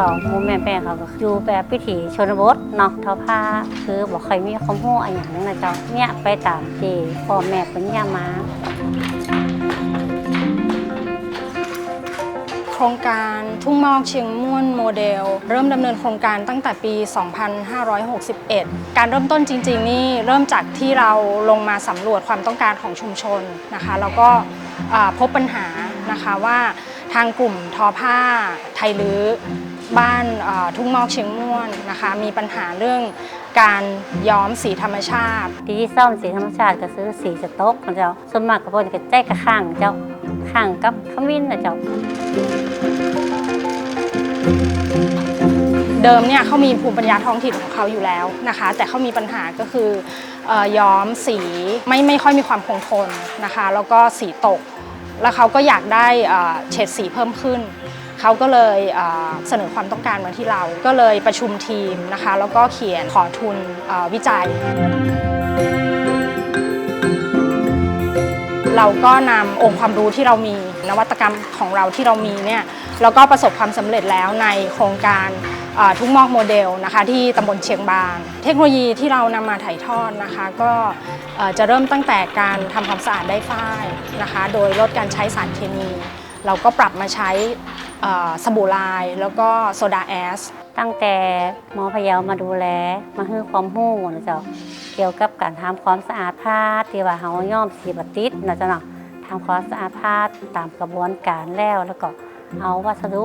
ก็หมูแม่แม่เขาก็อยู่แบบพิถีชนบทเนาะเท่าผ้าคือบอกเคยมีความรู้อะไรอย่างนั้นนะเจ้าเนี่ยไปตามที่พ่อแม่เป็นย่ามาโครงการทุ่งมอกเชียงม่วนโมเดล เริ่มดำเนินโครงการตั้งแต่ปี 2561 การเริ่มต้นจริง ๆ นี่เริ่มจากที่เราลงมาสำรวจความต้องการของชุมชนนะคะแล้วก็พบปัญหานะคะว่าทางกลุ่มทอผ้าไทยลื้อ บ้านอ่าทุ่งมอกเชียงม่วนนะคะ มีปัญหาเรื่องการย้อมสีธรรมชาติ ที่ซ่อมสีธรรมชาติก็ซื้อสีสต๊อกนะเจ้าส่วนมากก็บ่นก็ใจกระข้างเจ้าข้างกับขมิ้นนะเจ้าเดิมเนี่ยเขามีภูมิปัญญาท้องถิ่นของเขาอยู่แล้วนะคะ แต่เขามีปัญหาก็คือเอ่อย้อมสีไม่ไม่ค่อยมีความคงทนนะคะ แล้วก็สีตก แล้วเขาก็อยากได้เอ่อเฉดสีเพิ่มขึ้น เขาก็เลยเสนอความต้องการมาที่เรา ก็เลยประชุมทีมนะคะ แล้วก็เขียนขอทุนวิจัย เราก็นำองค์ความรู้ที่เรามีนวัตกรรมของเราที่เรามีเนี่ยแล้วก็ประสบความสำเร็จแล้วในโครงการทุ่งมอกโมเดลนะคะที่ตำบลเชียงบานเทคโนโลยีที่เรานำมาถ่ายทอดนะคะ ก็จะเริ่มตั้งแต่การทำความสะอาดได้ฝ้ายนะคะ โดยลดการใช้สารเคมี เราก็ปรับมาใช้สบู่ลายแล้วก็โซดาแอสตั้งแต่หมอพยามาดูแล มาให้ความรู้นะเจ้าเกี่ยวกับการทำความสะอาดผ้าที่ว่าเฮาย้อมสีบัติดนะเจ้าเนาะทำความสะอาดผ้าตามกระบวนการแล้วแล้วก็เอาวัสดุ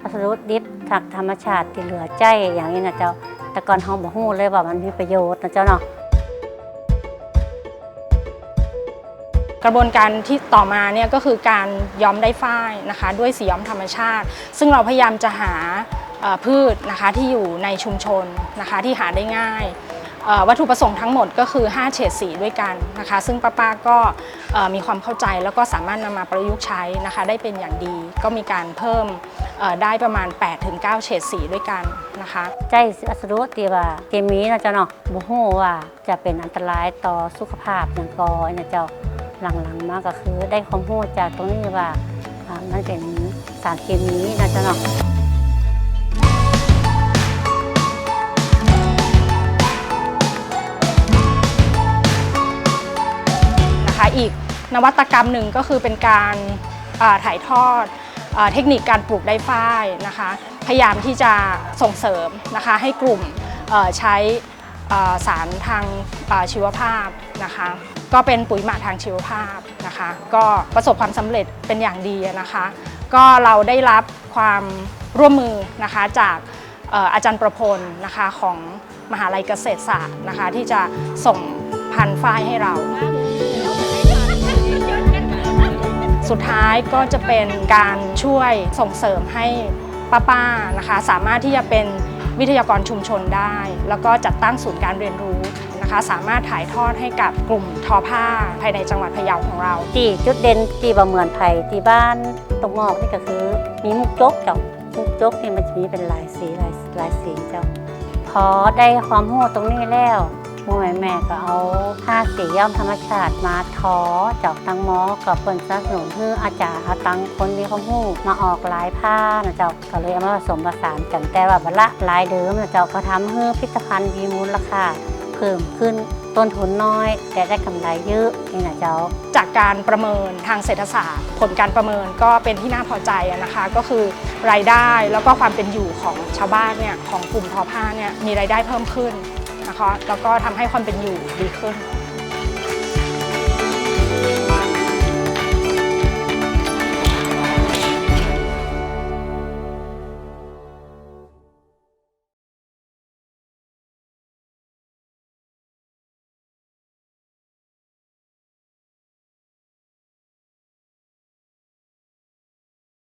วัสดุดิบจากธรรมชาติที่เหลือใจอย่างนี้นะเจ้าแต่ก่อนเฮาบ่ฮู้เลยว่ามันมีประโยชน์นะเจ้าเนาะ กระบวนการที่ต่อมาเนี่ยก็คือการย้อมได้ฝ้ายนะคะด้วยสีย้อมธรรมชาติ ซึ่งเราพยายามจะหาพืชนะคะที่อยู่ในชุมชนนะคะที่หาได้ง่ายวัตถุประสงค์ทั้งหมดก็คือ 5 เฉดสีด้วยกันนะคะ ซึ่งป้าป้าๆก็มีความเข้าใจแล้วก็สามารถนำมาประยุกต์ใช้นะคะ ได้เป็นอย่างดีก็มีการเพิ่มได้ประมาณ 8-9 เฉดสีด้วยกันนะคะใจวัสดุที่ว่าเคมีนะเจ้าเนาะบ่ฮู้ว่าจะเป็นอันตรายต่อสุขภาพอย่างกอนะเจ้า หลังๆมาก็คือได้ความรู้จากตรงนี้ว่ามันเป็นสารเคมีนะจ้าเนาะนะคะอีกนวัตกรรมหนึ่งก็คือเป็นการถ่ายทอดเทคนิคการปลูกได้ฝ้ายนะคะ พยายามที่จะส่งเสริมนะคะให้กลุ่มใช้สารทางชีวภาพนะคะ ก็เป็นปุ๋ยหมักทางชีวภาพนะคะ ก็ประสบความสำเร็จเป็นอย่างดีนะคะ ก็เราได้รับความร่วมมือนะคะจากอาจารย์ประพลนะคะของมหาลัยเกษตรศาสตร์นะคะ ที่จะส่งพันฝ้ายให้เราสุดท้ายก็จะเป็นการช่วยส่งเสริมให้ป้าๆนะคะ สามารถที่จะเป็น วิทยากรชุมชนได้ แล้วก็จัดตั้งศูนย์การเรียนรู้นะคะสามารถถ่ายทอดให้กับกลุ่มทอผ้าภายในจังหวัดพะเยาของเรา ที่จุดเด่นที่บ่เหมือนไผ่ที่บ้านตรงงอกนี่ก็คือ มีมุกจกเจ้ามุกจกนี่มันจะมีเป็นหลายสีหลายหลายสีเจ้าพอได้ความรู้ตรงนี้แล้วห มู่แม่แม่ก็เอาผ้าสีย้อมธรรมชาติมาทอจากตังหมอกับเพิ่นสนับสนุนเพื่ออาจารย์อาตังคนมีความรู้มาออกลายผ้านะเจ้าก็เลยเอามาผสมผสานกันแต่ว่าบละลายเดิมนะเจ้าก็ทำให้พิพิธภัณฑ์มีมูลค่าเพิ่มขึ้นต้นทุนน้อย แต่ได้กำไรเยอะนี่นะเจ้า จากการประเมินทางเศรษฐศาสตร์ ผลการประเมินก็เป็นที่น่าพอใจนะคะ ก็คือรายได้แล้วก็ความเป็นอยู่ของชาวบ้านเนี่ยของกลุ่มทอผ้าเนี่ยมีรายได้เพิ่มขึ้น นะคะแล้วก็ทำให้ความเป็นอยู่ดีขึ้น